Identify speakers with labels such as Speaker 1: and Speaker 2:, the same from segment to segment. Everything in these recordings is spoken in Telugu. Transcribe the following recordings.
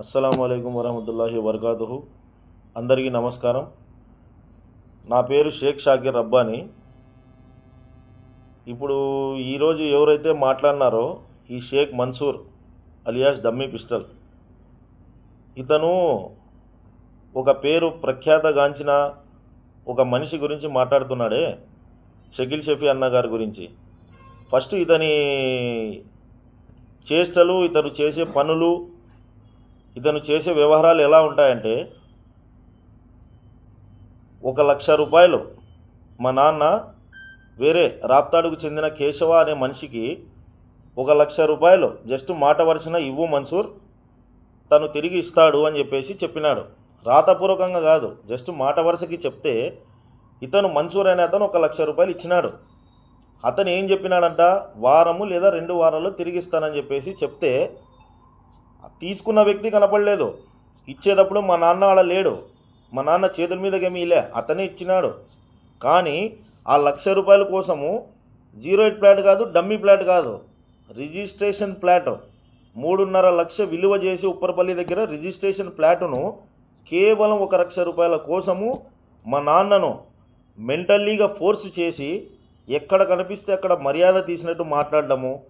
Speaker 1: అస్సలం అయికం వరహమతుల్లాహి వరకాతుహు అందరికీ నమస్కారం. నా పేరు షేక్ షాకిర్ రబ్బాని. ఇప్పుడు ఈరోజు ఎవరైతే మాట్లాడినారో ఈ Sheikh Mansoor alias dummy pistol. ఇతను ఒక పేరు ప్రఖ్యాతగాంచిన ఒక మనిషి గురించి మాట్లాడుతున్నాడే షకీల్ షఫీ అన్న గారి గురించి. ఫస్ట్ ఇతని చేష్టలు ఇతను చేసే పనులు ఇతను చేసే వ్యవహారాలు ఎలా ఉంటాయంటే ఒక లక్ష రూపాయలు మా నాన్న వేరే రాప్తాడుకు చెందిన కేశవ అనే మనిషికి ఒక లక్ష రూపాయలు జస్ట్ మాట వరుసన ఇవ్వు మన్సూర్ తను తిరిగి ఇస్తాడు అని చెప్పేసి చెప్పినాడు. రాతపూర్వకంగా కాదు జస్ట్ మాట వరుసకి చెప్తే ఇతను మన్సూర్ అనే అతను ఒక లక్ష రూపాయలు ఇచ్చినాడు. అతను ఏం చెప్పినాడంట? వారము లేదా రెండు వారాల్లో తిరిగిస్తానని చెప్పేసి చెప్తే తీసుకున్న వ్యక్తి కనపడలేదు. ఇచ్చేటప్పుడు మా నాన్న అలా లేడు. మా నాన్న చేతుల మీదకి ఏమీ లే అతనే ఇచ్చినాడు. కానీ ఆ లక్ష రూపాయల కోసము జీరో ఎయిట్ ప్లాట్ కాదు డమ్మీ ప్లాట్ కాదు. రిజిస్ట్రేషన్ ప్లాట్ మూడున్నర లక్ష విలువ చేసి ఉప్పరపల్లి దగ్గర రిజిస్ట్రేషన్ ప్లాటును కేవలం ఒక లక్ష రూపాయల కోసము మా నాన్నను మెంటల్లీగా ఫోర్స్ చేసి ఎక్కడ కనిపిస్తే అక్కడ మర్యాద తీసినట్టు మాట్లాడడము.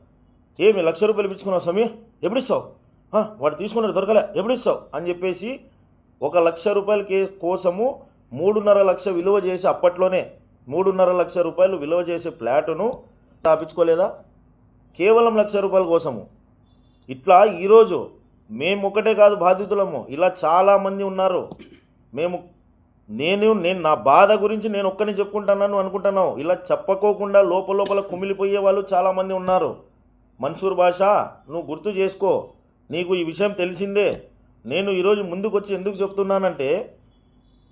Speaker 1: ఏమి లక్ష రూపాయలు ఇప్పించుకున్నావు సమీ? ఎప్పుడు ఇస్తావు? వాడు తీసుకున్నాడు దొరకలే. ఎప్పుడు ఇస్తావు? అని చెప్పేసి ఒక లక్ష రూపాయల కోసము మూడున్నర లక్ష విలువ చేసి అప్పట్లోనే మూడున్నర లక్ష రూపాయలు విలువ చేసే ఫ్లాటును తాపించుకోలేదా కేవలం లక్ష రూపాయల కోసము. ఇట్లా ఈరోజు మేము ఒకటే కాదు బాధితులము. ఇలా చాలామంది ఉన్నారు. మేము నేను నేను నా బాధ గురించి నేను ఒక్కని చెప్పుకుంటున్నాను అనుకుంటున్నావు. ఇలా చెప్పకోకుండా లోపల లోపల కుమిలిపోయే వాళ్ళు చాలామంది ఉన్నారు. మన్సూర్ భాష నువ్వు గుర్తు చేసుకో. నీకు ఈ విషయం తెలిసిందే. నేను ఈరోజు ముందుకొచ్చి ఎందుకు చెప్తున్నానంటే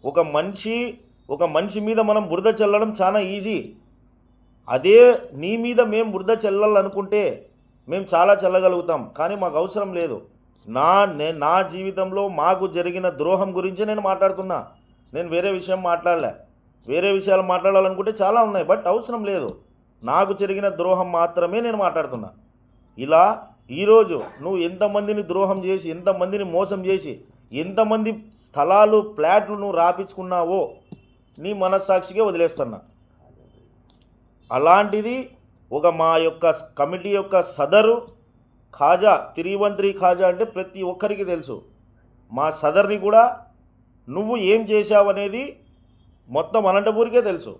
Speaker 1: ఒక మనిషి ఒక మనిషి మీద మనం బురద చల్లడం చాలా ఈజీ. అదే నీ మీద మేము బురద చల్లాలనుకుంటే మేము చాలా చల్లగలుగుతాం కానీ మాకు అవసరం లేదు. నా నే నా జీవితంలో మాకు జరిగిన ద్రోహం గురించి నేను మాట్లాడుతున్నా. నేను వేరే విషయం మాట్లాడలే. వేరే విషయాలు మాట్లాడాలనుకుంటే చాలా ఉన్నాయి బట్ అవసరం లేదు. నాకు జరిగిన ద్రోహం మాత్రమే నేను మాట్లాడుతున్నా. ఇలా ఈరోజు నువ్వు ఎంతమందిని ద్రోహం చేసి ఎంతమందిని మోసం చేసి ఎంతమంది స్థలాలు ఫ్లాట్లు నువ్వు రాపించుకున్నావో నీ మనస్సాక్షిగా వదిలేస్తున్నా. అలాంటిది ఒక మా యొక్క కమిటీ యొక్క సదరు ఖాజా తిరివంత్రి ఖాజా అంటే ప్రతి ఒక్కరికి తెలుసు. మా సదర్ని కూడా నువ్వు ఏం చేశావనేది మొత్తం అనంతపూరికే తెలుసు.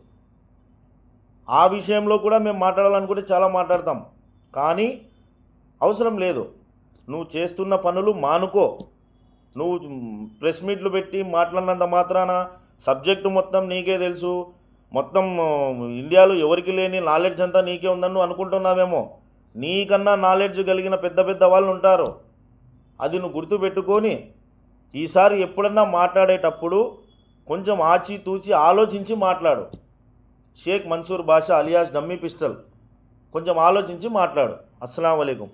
Speaker 1: ఆ విషయంలో కూడా మేము మాట్లాడాలనుకుంటే చాలా మాట్లాడతాం. కానీ అవసరం లేదు. నువ్వు చేస్తున్న పనులు మానుకో. నువ్వు ప్రెస్ మీట్లు పెట్టి మాట్లాడినంత మాత్రాన సబ్జెక్టు మొత్తం నీకే తెలుసు. మొత్తం ఇండియాలో ఎవరికి లేని నాలెడ్జ్ అంతా నీకే ఉందని నువ్వు అనుకుంటున్నావేమో. నీకన్నా నాలెడ్జ్ కలిగిన పెద్ద పెద్ద వాళ్ళు ఉంటారు. అది నువ్వు గుర్తుపెట్టుకొని ఈసారి ఎప్పుడన్నా మాట్లాడేటప్పుడు కొంచెం ఆచితూచి ఆలోచించి మాట్లాడు. Sheikh Mansoor Basha alias dummy pistol కొంచెం ఆలోచించి మాట్లాడు. అస్సలం వలైకుం